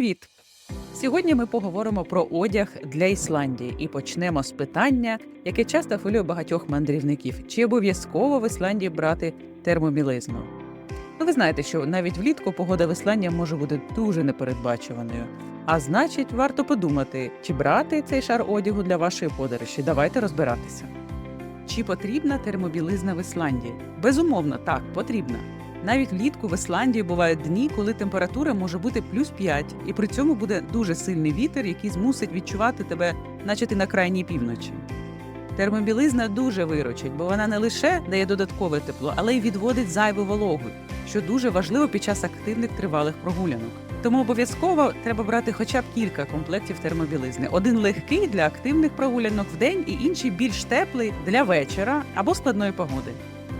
Привіт! Сьогодні ми поговоримо про одяг для Ісландії і почнемо з питання, яке часто хвилює багатьох мандрівників: чи обов'язково в Ісландії брати термобілизну? Ну, ви знаєте, що навіть влітку погода в Ісландії може бути дуже непередбачуваною. А значить, варто подумати, чи брати цей шар одягу для вашої подорожі. Давайте розбиратися. Чи потрібна термобілизна в Ісландії? Безумовно, так, потрібна. Навіть влітку в Ісландії бувають дні, коли температура може бути плюс 5, і при цьому буде дуже сильний вітер, який змусить відчувати тебе, наче ти на крайній півночі. Термобілизна дуже виручить, бо вона не лише дає додаткове тепло, але й відводить зайву вологу, що дуже важливо під час активних тривалих прогулянок. Тому обов'язково треба брати хоча б кілька комплектів термобілизни: один легкий для активних прогулянок в день і інший більш теплий для вечора або складної погоди.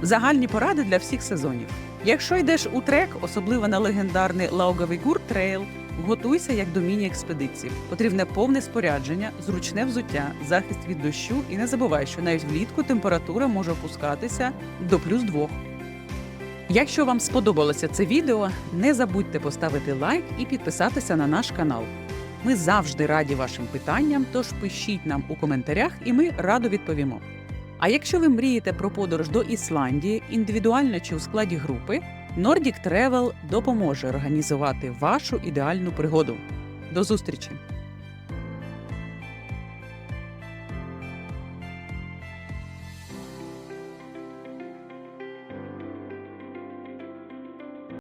Загальні поради для всіх сезонів. Якщо йдеш у трек, особливо на легендарний Лаугавий Гур Трейл, готуйся як до міні-експедиції. Потрібне повне спорядження, зручне взуття, захист від дощу і не забувай, що навіть влітку температура може опускатися до плюс двох. Якщо вам сподобалося це відео, не забудьте поставити лайк і підписатися на наш канал. Ми завжди раді вашим питанням, тож пишіть нам у коментарях, і ми радо відповімо. А якщо ви мрієте про подорож до Ісландії, індивідуально чи у складі групи, Nordic Travel допоможе організувати вашу ідеальну пригоду. До зустрічі!